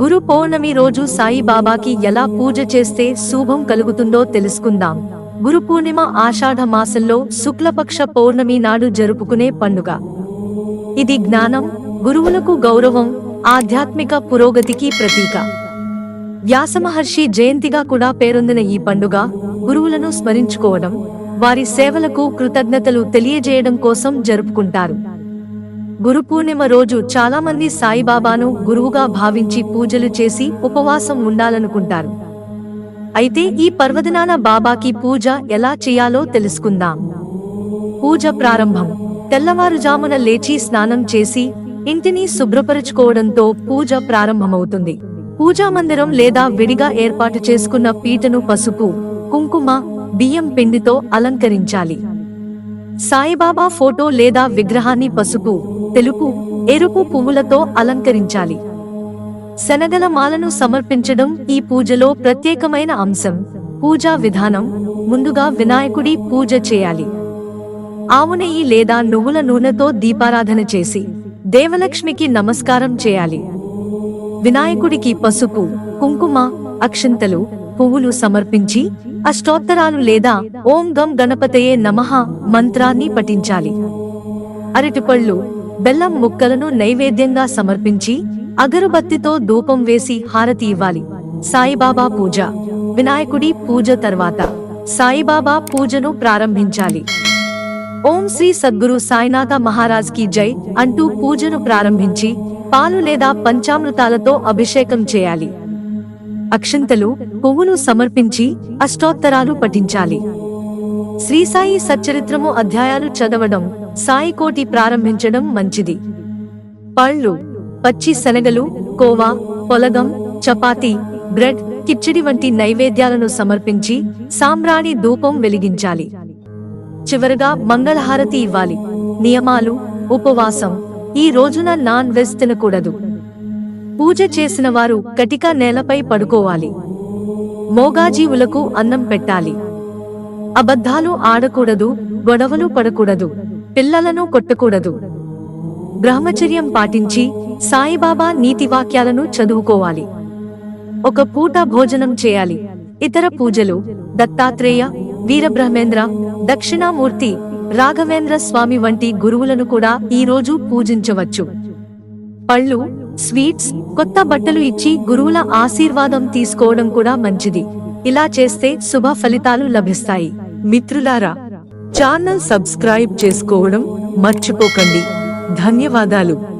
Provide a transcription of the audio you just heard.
గురు పౌర్ణమి రోజు సాయిబాబాకి ఎలా పూజ చేస్తే శుభం కలుగుతుందో తెలుసుకుందాం. గురు పూర్ణిమ ఆషాఢ మాసంలో శుక్లపక్ష పౌర్ణమి నాడు జరుపుకునే పండుగ. ఇది జ్ఞానం గురువులకు గౌరవం ఆధ్యాత్మిక పురోగతికి ప్రతీక. వ్యాసమహర్షి జయంతిగా కూడా పేరొందిన ఈ పండుగ గురువులను స్మరించుకోవడం వారి సేవలకు కృతజ్ఞతలు తెలియజేయడం కోసం జరుపుకుంటారు. గురు పూర్ణిమ రోజు చాలామంది సాయిబాబాను గురువుగా భావించి పూజలు చేసి ఉపవాసం ఉండాలనుకుంటారు. అయితే ఈ పర్వదినాన బాబాకి పూజ ఎలా చేయాలో తెలుసుకుందాం. పూజ ప్రారంభం. తెల్లవారుజామున లేచి స్నానం చేసి ఇంటిని శుభ్రపరుచుకోవడంతో పూజ ప్రారంభమవుతుంది. పూజా మందిరం లేదా విడిగా ఏర్పాటు చేసుకున్న పీటను పసుపు కుంకుమ బియ్యం పిండితో అలంకరించాలి. సాయిబాబా ఫోటో లేదా విగ్రహాన్ని పసుపు తెలుపు ఎరుపు పువ్వులతో అలంకరించాలి. శనగల మాలను సమర్పించడం ఈ పూజలో ప్రత్యేకమైన అంశం. పూజా విధానం ముందుగా వినాయకుడి పూజ చేయాలి. ఆవు నెయ్యి లేదా నువ్వుల నూనెతో దీపారాధన చేసి దేవలక్ష్మికి నమస్కారం చేయాలి. వినాయకుడికి పసుపు కుంకుమ అక్షంతలు పువ్వులు సమర్పించి అష్టోత్తరాలు లేదా ఓం గం గణపతయే నమః మంత్రాన్ని పఠించాలి. అరటిపళ్ళు బెల్లం ముక్కలను నైవేద్యంగా సమర్పించి అగరుబత్తితో ధూపం వేసి హారతి ఇవ్వాలి. సాయిబాబా పూజ వినాయకుడి పూజ తర్వాత సాయిబాబా పూజను ప్రారంభించాలి. ఓం శ్రీ సద్గురు సాయినాథ మహారాజ్కి జై అంటూ పూజను ప్రారంభించి పాలు లేదా పంచామృతాలతో అభిషేకం చేయాలి. అక్షంతలు పువ్వులు సమర్పించి అష్టోత్తరాలు పఠించాలి. శ్రీ సాయి సచ్చరిత్రము అధ్యాయాలు చదవడం సాయి కోటి ప్రారంభించడం మంచిది. పళ్ళు పచ్చి శనగలు కోవా పొలగం చపాతి బ్రెడ్ కిచ్చడి వంటి నైవేద్యాలను సమర్పించి సాంబ్రాణి ధూపం వెలిగించాలి. చివరగా మంగళహారతి ఇవ్వాలి. నియమాలు ఉపవాసం. ఈ రోజున నాన్ వెజ్ తినకూడదు. పూజ చేసిన వారు కటిక నేలపై పడుకోవాలి. మోగాజీవులకు అన్నం పెట్టాలి. అబద్ధాలు ఆడకూడదు గొడవలు పడకూడదు పిల్లలను కొట్టకూడదు. బ్రహ్మచర్యం పాటించి సాయిబాబా నీతివాక్యాలను చదువుకోవాలి. ఒక పూట భోజనం చేయాలి. ఇతర పూజలు దత్తాత్రేయ వీరబ్రహ్మేంద్ర దక్షిణామూర్తి రాఘవేంద్ర స్వామి వంటి గురువులను కూడా ఈ రోజు పూజించవచ్చు. పళ్ళు స్వీట్స్ కొత్త బట్టలు ఇచ్చి గురువుల ఆశీర్వాదం తీసుకోవడం కూడా మంచిది. ఇలా చేస్తే శుభ ఫలితాలు లభిస్తాయి. మిత్రులారా ఛానల్ సబ్స్క్రైబ్ చేసుకోవడం మర్చిపోకండి. ధన్యవాదాలు.